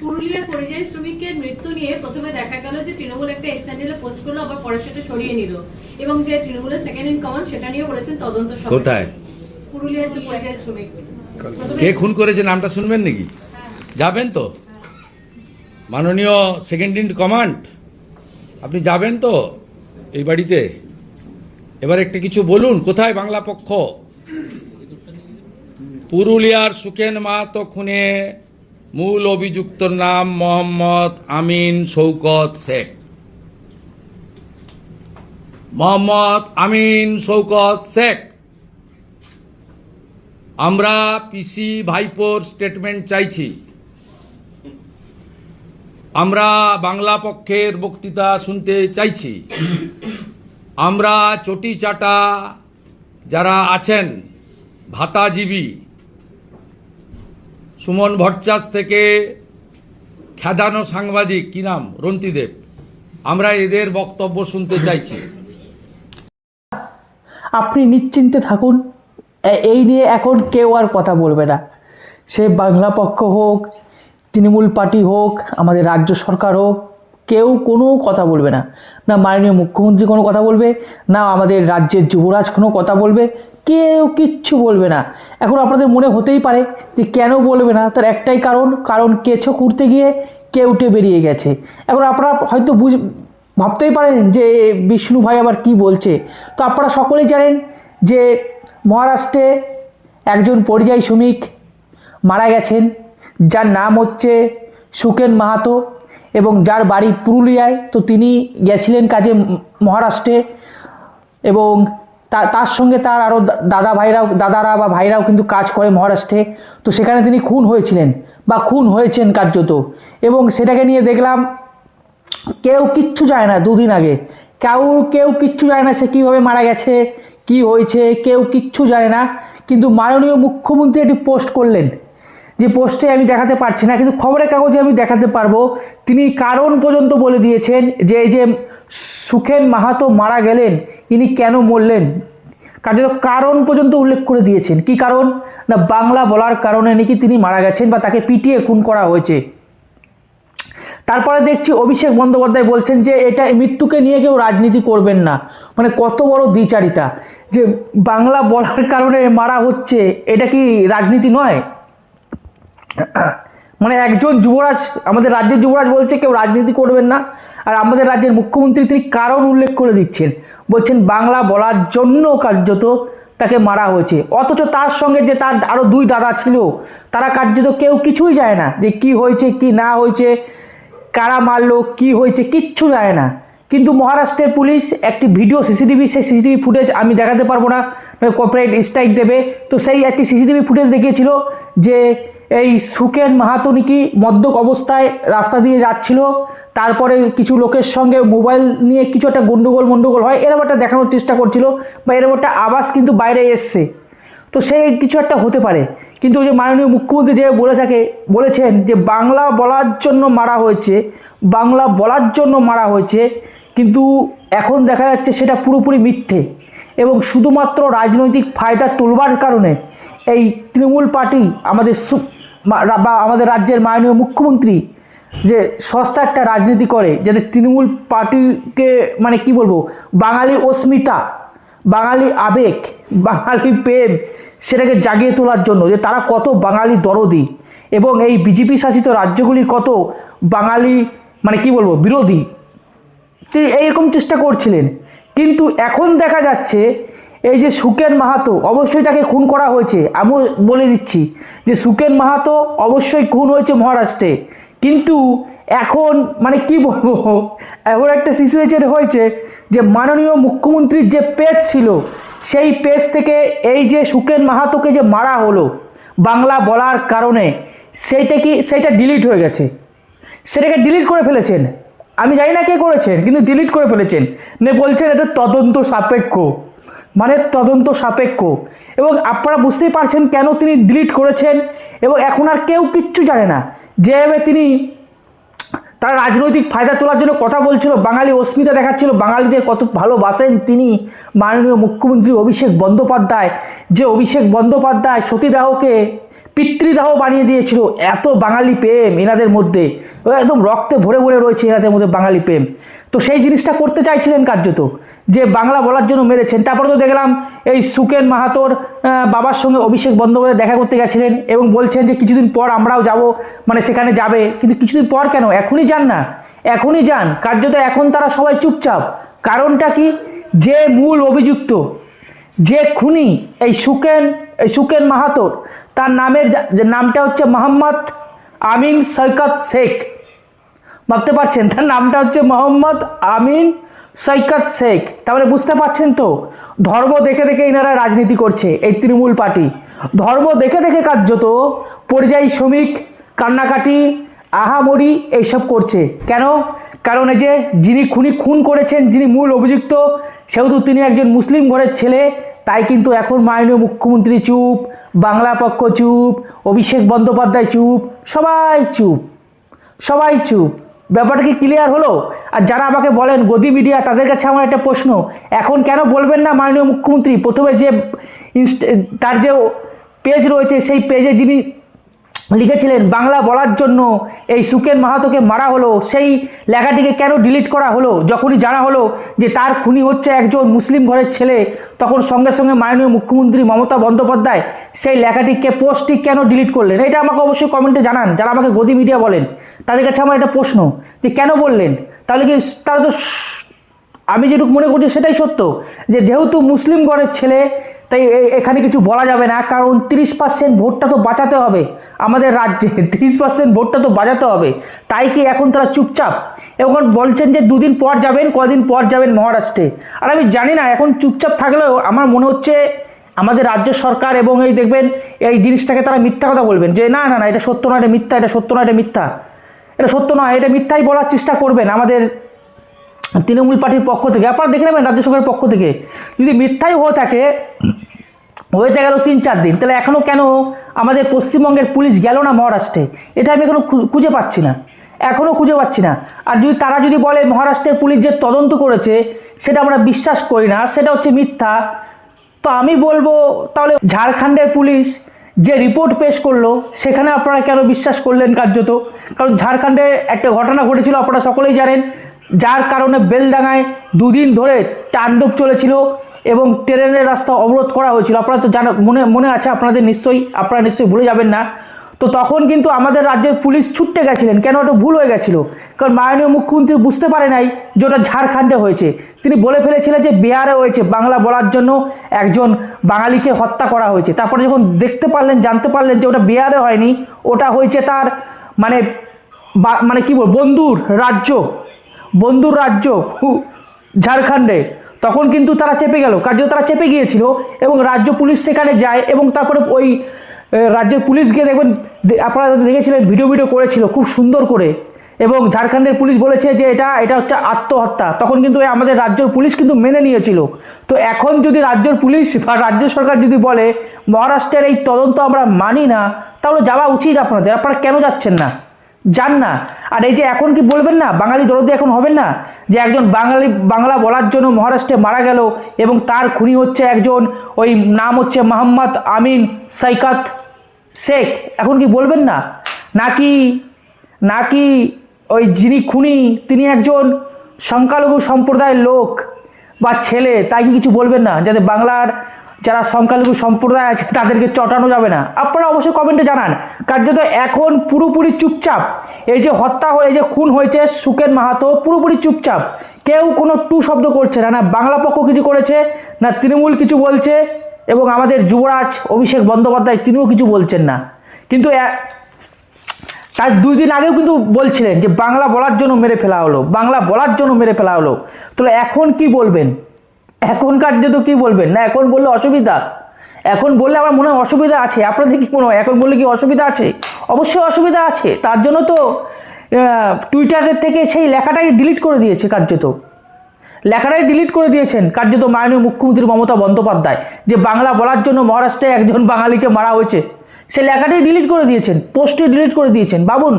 পুরুলিয়ার পরিযায়ী শ্রমিকের মৃত্যু নিয়ে প্রথমে দেখা গেল যে তৃণমূল একটা এক্স হ্যান্ডেলে পোস্ট করল আবার পরে সেটা সরিয়ে নিল। এবং যে তৃণমূলের সেকেন্ড ইন কমান্ড সেটা নিয়ে বলেছেন তদন্ত। কোথায়? পুরুলিয়ার যে পরিযায়ী শ্রমিক। কে খুন করেছে নামটা শুনবেন নাকি? যাবেন তো। মাননীয় সেকেন্ড ইন কমান্ড আপনি যাবেন তো এই বাড়িতে? এবার একটা কিছু বলুন কোথায় বাংলা পক্ষ পুরুলিয়ার সুকেন মাহাতো খুনে মূল অভিযুক্তর নাম মোহাম্মদ আমিন শৌকত শেখ। মোহাম্মদ আমিন শৌকত শেখ। আমরা পিসি ভাইপোর স্টেটমেন্ট চাইছি। আমরা বাংলা পক্ষের বক্তৃতা শুনতে চাইছি। আমরা চটি চাটা যারা আছেন, ভাতাজীবী সুমন ভট্টাচ থেকে খ্যাদানো সাংবাদিক, কি নাম? রন্তিদেব আমরা এদের বক্তব্য শুনতে চাইছি। আপনি নিশ্চিন্তে থাকুন। এই নিয়ে এখন কেউ আর কথা বলবে না। সে বাংলা পক্ষ হোক, তৃণমূল পার্টি হোক, আমাদের রাজ্য সরকার হোক, কেউ কোনো কথা বলবে না। না মাননীয় মুখ্যমন্ত্রী কোনো কথা বলবে, না আমাদের রাজ্যের যুবরাজ কোনো কথা বলবে কেউ কিচ্ছু বলবে না। এখন আপনাদের মনে হতেই পারে যে কেন বলবে না? তার একটাই কারণ কারণ কেঁচো কুড়তে গিয়ে কেউটে বেরিয়ে গেছে। এখন আপনারা হয়তো বুঝ, ভাবতেই পারেন যে বিষ্ণু ভাই আবার কি বলছে। তো আপনারা সকলেই জানেন যে মহারাষ্ট্রে একজন পরিযায়ী শ্রমিক মারা গেছেন। যার নাম হচ্ছে সুকেন মাহাতো এবং যার বাড়ি পুরুলিয়ায়। তো তিনি গেছিলেন কাজে মহারাষ্ট্রে এবং তার সঙ্গে তার আরও দাদা ভাইরাও, দাদারা বা ভাইরাও কিন্তু কাজ করে মহারাষ্ট্রে। তো সেখানে তিনি খুন হয়েছিলেন বা খুন হয়েছেন কার্যত। এবং সেটাকে নিয়ে দেখলাম, কেউ কিচ্ছু যায় না দুদিন আগে। কেউ কেউ কিচ্ছু যায় না সে কীভাবে মারা গেছে, কি হয়েছে, কেউ কিচ্ছু জানে না। কিন্তু মাননীয় মুখ্যমন্ত্রী একটি পোস্ট করলেন। যে পোস্টে আমি দেখাতে পারছি না, কিন্তু খবরের কাগজে আমি দেখাতে পারব। তিনি কারণ পর্যন্ত বলে দিয়েছেন যে, এই যে সুখেন মাহাতো মারা গেলেন, ইনি কেন মরলেন? কার্যত কারণ পর্যন্ত উল্লেখ করে দিয়েছেন। কি কারণ? না, বাংলা বলার কারণে নাকি তিনি মারা গেছেন বা তাকে পিটিয়ে খুন করা হয়েছে? তারপরে দেখছি অভিষেক বন্দ্যোপাধ্যায় বলছেন যে, এটা মৃত্যুকে নিয়ে কেউ রাজনীতি করবেন না। মানে কত বড় দ্বিচারিতা। যে বাংলা বলার কারণে মারা হচ্ছে, এটা কি রাজনীতি নয়? মানে একজন যুবরাজ, আমাদের রাজ্যের যুবরাজ বলছে কেউ রাজনীতি করবেন না। আর আমাদের রাজ্যের মুখ্যমন্ত্রী তিনি কারণ উল্লেখ করে দিচ্ছেন। বলছেন, বাংলা বলার জন্য কার্যত তাকে মারা হয়েছে। অথচ তার সঙ্গে যে তার আরও দুই দাদা ছিল, তারা কার্যত কেউ কিছুই যায় না যে কি হয়েছে, কি না হয়েছে, কারা মারলো, কি হয়েছে, কিচ্ছু যায় না। কিন্তু মহারাষ্ট্রের পুলিশ একটি ভিডিও সিসিটিভি, সেই সিসিটিভি ফুটেজ আমি দেখাতে পারব না কর্পোরেট স্ট্রাইক দেবে। তো সেই একটি সিসিটিভি ফুটেজ দেখিয়েছিল যে এই সুকেন মাহাতো নাকি মদ্যক অবস্থায় রাস্তা দিয়ে যাচ্ছিল? তারপরে কিছু লোকের সঙ্গে মোবাইল নিয়ে কিছু একটা গন্ডগোল মন্ডগোল হয় এরকম একটা দেখানোর চেষ্টা করছিল বা এরকম একটা আবাস কিন্তু বাইরে এসছে। তো সে কিছু একটা হতে পারে। কিন্তু ওই যে মাননীয় মুখ্যমন্ত্রী যে বলে থাকে, বলেছেন যে বাংলা বলার জন্য মারা হয়েছে, বাংলা বলার জন্য মারা হয়েছে, কিন্তু এখন দেখা যাচ্ছে সেটা পুরোপুরি মিথ্যে। এবং শুধুমাত্র রাজনৈতিক ফায়দা তোলবার কারণে এই তৃণমূল পার্টি আমাদের বা আমাদের রাজ্যের মাননীয় মুখ্যমন্ত্রী যে সস্তা একটা রাজনীতি করে, যাতে তৃণমূল পার্টিকে মানে কি বলব, বাঙালি অস্মিতা, বাঙালি আবেগ, বাঙালি প্রেম, সেটাকে জাগিয়ে তোলার জন্য, যে তারা কত বাঙালি দরদি এবং এই বিজেপি শাসিত রাজ্যগুলি কত বাঙালি মানে কি বলব, বিরোধী। তিনি এইরকম চেষ্টা করছিলেন। কিন্তু এখন দেখা যাচ্ছে এই যে সুকেন মাহাতো, অবশ্যই তাকে খুন করা হয়েছে, আমি বলে দিচ্ছি যে সুকেন মাহাতো অবশ্যই খুন হয়েছে মহারাষ্ট্রে। কিন্তু এখন মানে কি বলব, এমন একটা সিচুয়েশন হয়েছে যে মাননীয় মুখ্যমন্ত্রীর যে পেজ ছিল, সেই পেজ থেকে এই যে সুকেন মাহাতোকে যে মারা হলো, বাংলা বলার কারণে, সেইটা কি, সেইটা ডিলিট হয়ে গেছে। সেটাকে ডিলিট করে ফেলেছেন। আমি জানি না কে করেছেন, কিন্তু ডিলিট করে ফেলেছেন। নে বলছেন এটা তদন্ত সাপেক্ষ। মানে তদন্ত সাপেক্ষ। এবং আপনারা বুঝতেই পারছেন কেন তিনি ডিলিট করেছেন এবং এখন আর কেউ কিচ্ছু জানে না। যেভাবে তিনি তার রাজনৈতিক ফায়দা তোলার জন্য কথা বলছিল, বাঙালি অস্মিতা দেখাচ্ছিল, বাঙালিদের কত ভালোবাসেন তিনি। মাননীয় মুখ্যমন্ত্রী অভিষেক বন্দ্যোপাধ্যায়। যে অভিষেক বন্দ্যোপাধ্যায় সতীদাহকে পিতৃদাহ বানিয়ে দিয়েছিল। এত বাঙালি প্রেম এনাদের মধ্যে। একদম রক্তে ভরে ভরে রয়েছে এনাদের মধ্যে বাঙালি প্রেম। তো সেই জিনিসটা করতে চাইছিলেন কার্যত, যে বাংলা বলার জন্য মেরেছেন। তারপরে তো দেখলাম এই সুকেন মাহাতোর বাবার সঙ্গে অভিষেক বন্দ্যোপাধ্যায় দেখা করতে গেছিলেন এবং বলছেন যে কিছুদিন পর আমরাও যাব মানে সেখানে যাবে। কিন্তু কিছুদিন পর কেন? এখনই যান না। এখনই যান। কার্যত এখন তারা সবাই চুপচাপ। কারণটা কি? যে মূল অভিযুক্ত, যে খুনি এই সুকেন সুকেন মাহাতোর, তার নামের নামটা হচ্ছে মোহাম্মদ আমিন সৈকত শেখ। ভাবতে পারছেন? তার নামটা হচ্ছে মোহাম্মদ আমিন সৈকত শেখ। তাহলে বুঝতে পারছেন তো? ধর্ম দেখে দেখে এনারা রাজনীতি করছে, এই তৃণমূল পার্টি। ধর্ম দেখে দেখে কার্যত পরিযায়ী শ্রমিক, কান্নাকাটি, আহামরি এইসব করছে। কেন? কারণ এই যে যিনি খুনি, খুন করেছেন, যিনি মূল অভিযুক্ত, সেহেতু তিনি একজন মুসলিম ঘরের ছেলে তাই কিন্তু এখন মাননীয় মুখ্যমন্ত্রী চুপ, বাংলা পক্ষ চুপ, অভিষেক বন্দ্যোপাধ্যায় চুপ, সবাই চুপ সবাই চুপ। ব্যাপারটা কি ক্লিয়ার হলো? আর যারা আমাকে বলেন, গদি মিডিয়া তাদের কাছে আমার একটা প্রশ্ন, এখন কেন বলবেন না মাননীয় মুখ্যমন্ত্রী? প্রথমে যে তার যে পেজ রয়েছে, সেই পেজে যিনি লিখেছিলেন, বাংলা বলার জন্য এই সুকেন মাহাতোকে মারা হলো, সেই লেখাটিকে কেন ডিলিট করা হলো? যখনই জানা হলো যে তার খুনি হচ্ছে একজন মুসলিম ঘরের ছেলে, তখন সঙ্গে সঙ্গে মাননীয় মুখ্যমন্ত্রী মমতা বন্দ্যোপাধ্যায় সেই লেখাটিকে পোস্টটি কেন ডিলিট করলেন? এটা আমাকে অবশ্যই কমেন্টে জানান, যারা আমাকে গদি মিডিয়া বলেন। তাদের কাছে আমার একটা প্রশ্ন, যে কেন বললেন? তাহলে কি তাহলে তো আমি যেটুকু মনে করছি সেটাই সত্য, যে যেহেতু মুসলিম ঘরের ছেলে তাই এখানে কিছু বলা যাবে না, কারণ তিরিশ পার্সেন্ট ভোটটা তো বাঁচাতে হবে আমাদের রাজ্যে, তিরিশ পার্সেন্ট ভোটটা তো বাঁচাতে হবে। তাই কি এখন তারা চুপচাপ? এখন বলছেন যে দুদিন পর যাবেন, কদিন পর যাবেন মহারাষ্ট্রে। আর আমি জানি না, এখন চুপচাপ থাকলেও আমার মনে হচ্ছে আমাদের রাজ্য সরকার এবং এই দেখবেন, এই জিনিসটাকে তারা মিথ্যা কথা বলবেন, যে না না না, এটা সত্য নয় এটা মিথ্যা, এটা সত্য নয় এটা মিথ্যা। এটা সত্য নয় এটা মিথ্যাই বলার চেষ্টা করবেন আমাদের তৃণমূল পার্টির পক্ষ থেকে, আপনারা দেখে নেবেন রাজ্য সরকারের পক্ষ থেকে, যদি মিথ্যাই হয়ে থাকে হয়ে গেল তিন চার দিন, তাহলে এখনও কেন আমাদের পশ্চিমবঙ্গের পুলিশ গেল না মহারাষ্ট্রে? এটা আমি এখনও খুঁজে পাচ্ছি না এখনও খুঁজে পাচ্ছি না। আর যদি তারা যদি বলে মহারাষ্ট্রের পুলিশ যে তদন্ত করেছে, সেটা আমরা বিশ্বাস করি না সেটা হচ্ছে মিথ্যা, তো আমি বলব তাহলে ঝাড়খণ্ডের পুলিশ যে রিপোর্ট পেশ করল, সেখানে আপনারা কেন বিশ্বাস করলেন কার্যত? কারণ ঝাড়খণ্ডে একটা ঘটনা ঘটেছিল, আপনারা সকলেই জানেন যার কারণে বেলডাঙায় দুদিন ধরে তাণ্ডব চলেছিল এবং ট্রেনের রাস্তা অবরোধ করা হয়েছিল। আপনারা তো জানা, মনে মনে আছে, আপনাদের নিশ্চয়ই, আপনারা নিশ্চয়ই ভুলে যাবেন না। তো তখন কিন্তু আমাদের রাজ্যের পুলিশ ছুটতে গেছিলেন। কেন ওটা ভুল হয়ে গেছিল? কারণ মাননীয় মুখ্যমন্ত্রী বুঝতে পারে নাই যে ওটা ঝাড়খণ্ডে হয়েছে। তিনি বলে ফেলেছিলেন যে বিহারে হয়েছে, বাংলা বলার জন্য একজন বাঙালিকে হত্যা করা হয়েছে। তারপরে যখন দেখতে পারলেন, জানতে পারলেন যে ওটা বিহারে হয়নি, ওটা হয়েছে তার মানে মানে কি বল বন্ধুর রাজ্য। বন্ধুর রাজ্য ঝাড়খণ্ডে। তখন কিন্তু তারা চেপে গেল। কার্য তারা চেপে গিয়েছিল এবং রাজ্য পুলিশ সেখানে যায় এবং তারপরে ওই রাজ্যের পুলিশ গিয়ে দেখবেন আপনারা দেখেছিলেন, ভিডিও ভিডিও করেছিল খুব সুন্দর করে। এবং ঝাড়খণ্ডের পুলিশ বলেছে যে এটা এটা হচ্ছে আত্মহত্যা। তখন কিন্তু আমাদের রাজ্যের পুলিশ কিন্তু মেনে নিয়েছিল। তো এখন যদি রাজ্যের পুলিশ বা রাজ্য সরকার যদি বলে, মহারাষ্ট্রের এই তদন্ত আমরা মানি না, তাহলে যাওয়া উচিত আপনাদের। আপনারা কেন যাচ্ছেন না? যান না। আর এই যে এখন কি বলবেন না? বাঙালি দরদি এখন হবেন না? যে একজন বাঙালি, বাংলা বলার জন্য মহারাষ্ট্রে মারা গেল এবং তার খুনি হচ্ছে একজন ওই নাম হচ্ছে মোহাম্মদ আমিন সৈকত শেখ। এখন কি বলবেন না? নাকি নাকি ওই যিনি খুনি, তিনি একজন সংখ্যালঘু সম্প্রদায়ের লোক বা ছেলে, তাই কি কিছু বলবেন না? যাতে বাংলার যারা সংখ্যালঘু সম্প্রদায় আছে, তাদেরকে চটানো যাবে না। আপনারা অবশ্যই কমেন্টে জানান। কার্যত এখন পুরোপুরি চুপচাপ এই যে হত্যা হয়ে যে খুন হয়েছে সুকেন মাহাতো, পুরোপুরি চুপচাপ। কেউ কোনো টু শব্দ করছে না না বাংলা পক্ষ কিছু করেছে, না তৃণমূল কিছু বলছে, এবং আমাদের যুবরাজ অভিষেক বন্দ্যোপাধ্যায় তিনিও কিছু বলছেন না। কিন্তু তার দুই দিন আগেও কিন্তু বলছিলেন যে বাংলা বলার জন্য মেরে ফেলা হলো, বাংলা বলার জন্য মেরে ফেলা হলো। তাহলে এখন কি বলবেন? এখনকার যেহেতু কি বলবেন? না, এখন বললে অসুবিধা। এখন বললে আমার মনে হয় অসুবিধা আছে। আপনাদের কি মনে হয়? এখন বললে কি অসুবিধা আছে? অবশ্যই অসুবিধা আছে। তার জন্য তো টুইটারের থেকে সেই লেখাটাই ডিলিট করে দিয়েছে কার্যত। লেখাটাই ডিলিট করে দিয়েছেন কার্যত মাননীয় মুখ্যমন্ত্রী মমতা বন্দ্যোপাধ্যায়, যে বাংলা বলার জন্য মহারাষ্ট্রে একজন বাঙালিকে মারা হয়েছে। সে লেখাটাই ডিলিট করে দিয়েছেন পোস্টটি ডিলিট করে দিয়েছেন। বাবুন,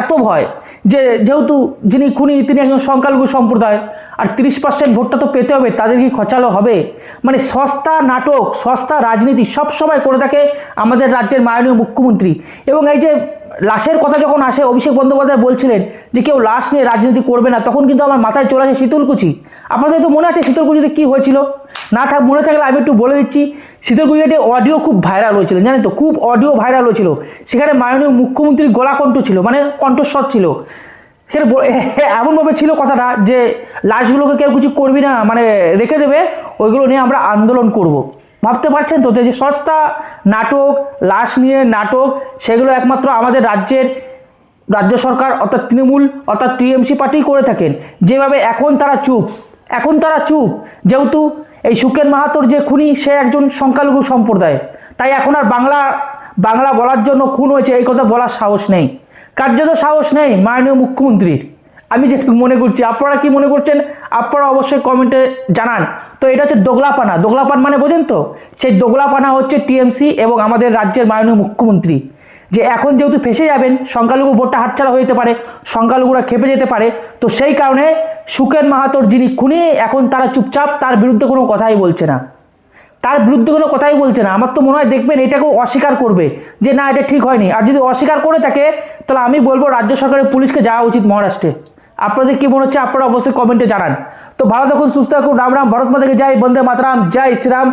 এত ভয় যে, যেহেতু যিনি খুনি, তিনি একজন সংখ্যালঘু সম্প্রদায়। আর তিরিশ পার্সেন্ট ভোটটা তো পেতে হবে, তাদের কি খচালো হবে? মানে সস্তা নাটক, সস্তা রাজনীতি সব সময় করে থাকে আমাদের রাজ্যের মাননীয় মুখ্যমন্ত্রী। এবং এই যে লাশের কথা যখন আসে, অভিষেক বন্দ্যোপাধ্যায় বলছিলেন যে কেউ লাশ নিয়ে রাজনীতি করবে না, তখন কিন্তু আমার মাথায় চলে আসে শীতলকুচি। আপনাদের তো মনে আছে শীতলকুচিতে কী হয়েছিল? না থাক, মনে থাকলে আমি একটু বলে দিচ্ছি। শীতলকুচিতে অডিও খুব ভাইরাল হয়েছিল, জানেন তো? খুব অডিও ভাইরাল হয়েছিল। সেখানে মাননীয় মুখ্যমন্ত্রীর গলা কণ্ঠ ছিল মানে কণ্ঠস্বর ছিল। ব- এমনভাবে ছিল কথাটা যে লাশগুলোকে কেউ কিছু করবি না মানে রেখে দেবে, ওইগুলো নিয়ে আমরা আন্দোলন করব। ভাবতে পারছেন তো? যে সস্তা নাটক, লাশ নিয়ে নাটক, সেগুলো একমাত্র আমাদের রাজ্যের, রাজ্য সরকার, অর্থাৎ তৃণমূল, অর্থাৎ টিএমসি পার্টি করে থাকেন। যেভাবে এখন তারা চুপ, এখন তারা চুপ। যেহেতু এই সুকেন মাহাতোর যে খুনি, সে একজন সংখ্যালঘু সম্প্রদায়ের। তাই এখন আর বাংলা বাংলা বলার জন্য খুন হয়েছে, এই কথা বলার সাহস নেই। কার্যত সাহস নেই মাননীয় মুখ্যমন্ত্রীর। আমি যেটুকু মনে করছি, আপনারা কি মনে করছেন? আপনারা অবশ্যই কমেন্টে জানান। তো এটা হচ্ছে দোগলাপানা। দোগলাপান মানে বোঝেন তো? সেই দোগলাপানা হচ্ছে টিএমসি এবং আমাদের রাজ্যের মাননীয় মুখ্যমন্ত্রী। যে এখন যেহেতু ফেসে যাবেন, সংখ্যালঘু ভোটটা হাতছাড়া হয়ে পারে, সংখ্যালঘুরা খেপে যেতে পারে, তো সেই কারণে সুকেন মাহাতোর যিনি খুনি, এখন তারা চুপচাপ তার বিরুদ্ধে কোনো কথাই বলছে না। তার বিরুদ্ধে কোনো কথাই বলছে না। আমার তো মনে হয় দেখবেন এটাকেও অস্বীকার করবে যে না, এটা ঠিক হয়নি। আর যদি অস্বীকার করে থাকে, তাহলে আমি বলব রাজ্য সরকারের পুলিশকে যাওয়া উচিত মহারাষ্ট্রে। আপনাদের কী মনে হচ্ছে? আপনারা অবশ্যই কমেন্টে জানান। তো ভালো থাকুন, সুস্থ থাকুন। রাম রাম, ভারত মাতাকে যাই বন্দে মাতরাম, জয় শ্রীরাম।